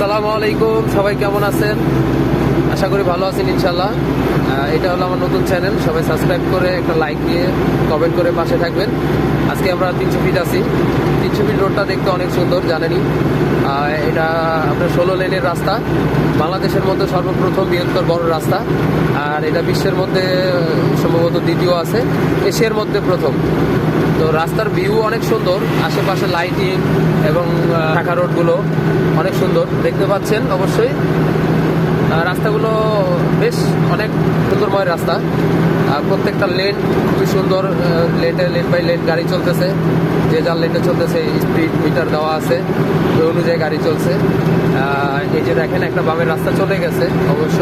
আসসালামু আলাইকুম সবাই কেমন আছেন? আশা করি ভালো আছেন ইনশাল্লাহ এটা হলো আমার নতুন চ্যানেল সবাই সাবস্ক্রাইব করে একটা লাইক দিয়ে কমেন্ট করে পাশে থাকবেন। আজকে আমরা তিনশো ফিট আছি। তিনশো ফিট রোডটা দেখতে অনেক সুন্দর জানেনই। আহ, এটা আপনার ষোলো লেনের রাস্তা। বাংলাদেশের মধ্যে সর্বপ্রথম বৃহত্তর বড় রাস্তা। আর এটা বিশ্বের মধ্যে সম্ভবত দ্বিতীয় আছে। এশিয়ার মধ্যে প্রথম। তো রাস্তার ভিউ অনেক সুন্দর, আশেপাশে লাইটিং এবং ঢাকা রোডগুলো অনেক সুন্দর। দেখতে পাচ্ছেন অবশ্যই। রাস্তাগুলো বেশ অনেক সুন্দরময় রাস্তা। প্রত্যেকটা লেন খুবই সুন্দর লেটে লেন বাই লেন গাড়ি চলতেছে। যে যার লেনে চলতেছে স্পিড মিটার দেওয়া আছে, ওই অনুযায়ী গাড়ি চলছে। এই যে দেখেন, একটা বামের রাস্তা চলে গেছে অবশ্য।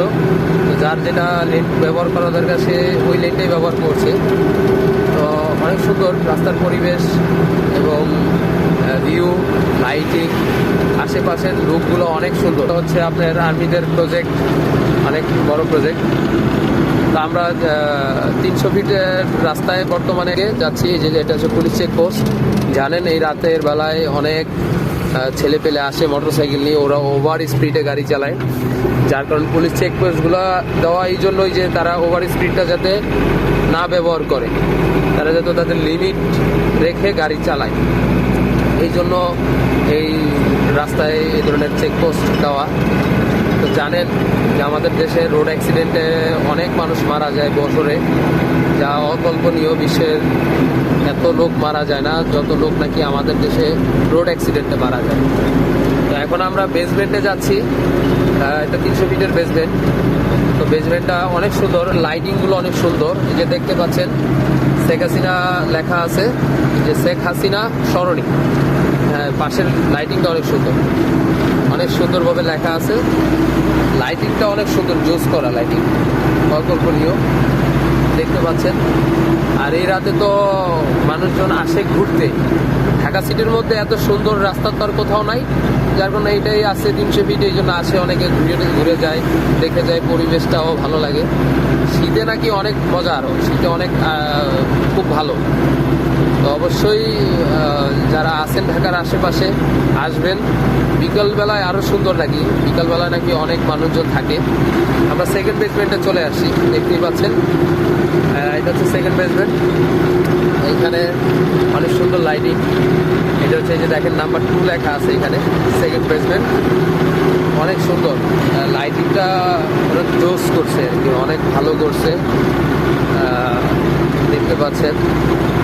যার যেটা লেন ব্যবহার করা দরকার, সে ওই লেনটাই ব্যবহার করছে। অনেক সুন্দর রাস্তার পরিবেশ এবং ভিউ লাইটিং আশেপাশের লুকগুলো অনেক সুন্দর। হচ্ছে আপনার আর্মিদের প্রজেক্ট অনেক বড় প্রজেক্ট তা আমরা তিনশো ফিটের রাস্তায় বর্তমানে যাচ্ছি। যে এটা হচ্ছে পুলিশ চেকপোস্ট জানেন, এই রাতের বেলায় অনেক ছেলে পেলে আসে মোটরসাইকেল নিয়ে। ওরা ওভার স্পিডে গাড়ি চালায়। যার কারণে পুলিশ চেকপোস্টগুলো দেওয়া এই জন্যই যে তারা ওভার স্পিডটা যাতে না ব্যবহার করে। তারা যাতে তাদের লিমিট রেখে গাড়ি চালায়। এই জন্য এই রাস্তায় এই ধরনের চেকপোস্ট দেওয়া। তো জানেন যে আমাদের দেশে রোড অ্যাক্সিডেন্টে অনেক মানুষ মারা যায় বছরে। যা অকল্পনীয় বিশ্বের এত লোক মারা যায় না, যত লোক নাকি আমাদের দেশে রোড অ্যাক্সিডেন্টে মারা যায়। তো এখন আমরা বেসমেন্টে যাচ্ছি। এটা তিনশো ফিটের বেসমেন্ট তো বেসমেন্টটা অনেক সুন্দর লাইটিংগুলো অনেক সুন্দর। এই যে দেখতে পাচ্ছেন, শেখ হাসিনা লেখা আছে যে শেখ হাসিনা সরণি। হ্যাঁ পাশের লাইটিংটা অনেক সুন্দর। অনেক সুন্দরভাবে লেখা আছে। লাইটিংটা অনেক সুন্দর, জোস করা লাইটিং অকল্পনীয় দেখতে পাচ্ছেন। আর এই রাতে তো মানুষজন আসে ঘুরতে। ঢাকা সিটির মধ্যে এত সুন্দর রাস্তা তো আর কোথাও নাই। যার কারণে এইটাই আছে তিনশো ফিট এই জন্য আসে অনেকে ঘুরে ঘুরে যায়, দেখে যায়, পরিবেশটাও ভালো লাগে। শীতে নাকি অনেক মজা আরও শীতে অনেক খুব ভালো। তো অবশ্যই যারা আছেন ঢাকার আশেপাশে, আসবেন। বিকালবেলায় আরও সুন্দর নাকি, বিকালবেলায় নাকি অনেক মানুষজন থাকে। আমরা সেকেন্ড বেসমেন্টে চলে আসি, দেখতেই পাচ্ছেন। এটা হচ্ছে সেকেন্ড বেসমেন্ট এইখানে অনেক সুন্দর লাইটিং এটা হচ্ছে যে দেখেন নাম্বার টু লেখা আছে এখানে সেকেন্ড বেসমেন্ট অনেক সুন্দর। লাইটিংটা জোস করছে আর অনেক ভালো করছে। দেখতে পাচ্ছেন,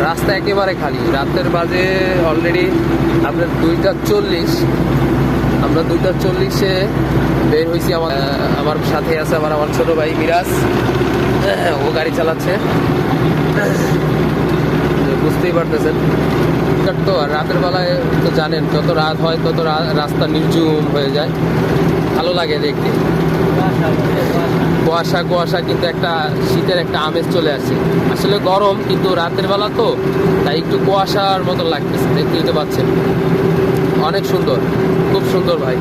রাস্তা একেবারে খালি। রাতের বাজে অলরেডি আপনার দুইটা চল্লিশ। আমরা দুইটা চল্লিশে বের হয়েছি আমার আমার সাথে আছে আমার আমার ছোট ভাই মিরাজ। ও গাড়ি চালাচ্ছে। বুঝতেই পারতেছেন। তো রাতের বেলায় তো জানেন, যত রাত হয় তত রাস্তা নির্জুম হয়ে যায়। ভালো লাগে দেখতে। কুয়াশা কুয়াশা কিন্তু একটা শীতের একটা আমেজ চলে আসে। আসলে গরম কিন্তু রাতের বেলা তো, তাই একটু কুয়াশার মতো লাগতেছে দেখতে দিতে পাচ্ছেন। অনেক সুন্দর, খুব সুন্দর ভাই।